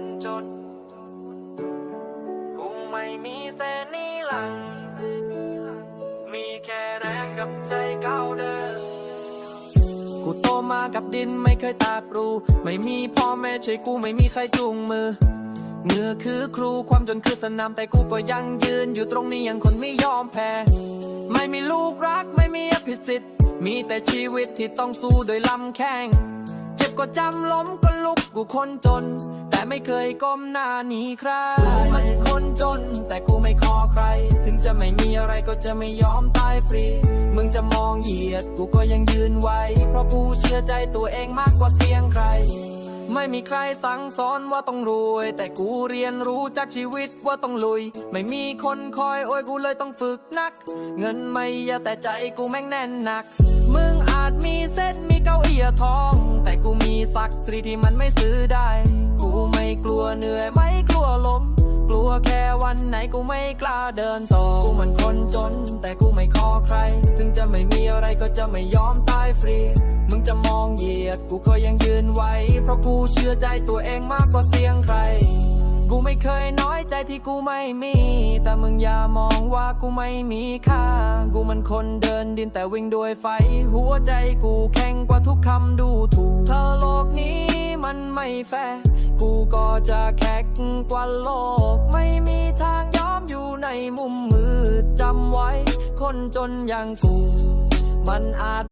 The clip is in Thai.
นจนกูไม่มีเสนีหลัง มีแค่แรงกับใจก้าวเดินกูโตมากับดินไม่เคยตาปรู ไม่มีพ่อแม่ช่วยกูไม่มีใครจูงมือเหงื่อคือครูความจนคือสนามแต่กูก็ยังยืนอยู่ตรงนี้ยังคนไม่ยอมแพ้ ไม่มีลูกรักไม่มีอภิสิทธิ์มีแต่ชีวิตที่ต้องสู้โดยลำแข้ง เจ็บก็จำล้มก็ลุกกูคนจน แต่ไม่เคยก้มหน้าหนีใครกูมันคนจน แต่กูไม่ขอใคร ถึงจะไม่มีอะไรก็จะไม่ยอมตายฟรี มึงจะมองเหยียดกูก็ยังยืนไว้ เพราะกูเชื่อใจตัวเองมากกว่าเสียงใคร ไม่มีใครสั่งสอนว่าต้องรวย แต่กูเรียนรู้จากชีวิตว่าต้องลุย ไม่มีคนคอยโอ้ยกูเลยต้องฝึกนัก เงินไม่เยอะแต่ใจกูแม่งแน่นหนัก มึงอาจมีเส้นมีเก้าอี้ทอง แต่กูมีศักดิ์ศรีที่มันไม่ซื้อได้ กูไม่กลัวเหนื่อยไม่กลัวล้ม กลัวแค่วันไหนกูไม่กล้าเดินต่อกูมันคนจน แต่กูไม่ขอใคร ถึงจะไม่มีอะไรก็จะไม่ยอมตายฟรี มึงจะมองเหยียดกูก็ยังยืนไว้ เพราะกูเชื่อใจตัวเองมากกว่าเสียงใครกูไม่เคยน้อยใจที่กูไม่มี แต่มึงอย่ามองว่ากูไม่มีค่า กูมันคนเดินดินแต่วิ่งด้วยไฟ หัวใจกูแข็งกว่าทุกคำดูถูกถ้าโลกนี้มันไม่แฟร์ จะแข็งกว่าโลก ไม่มีทางยอมอยู่ในมุมมืดจำไว้ คนจนอย่างกูมันอาจ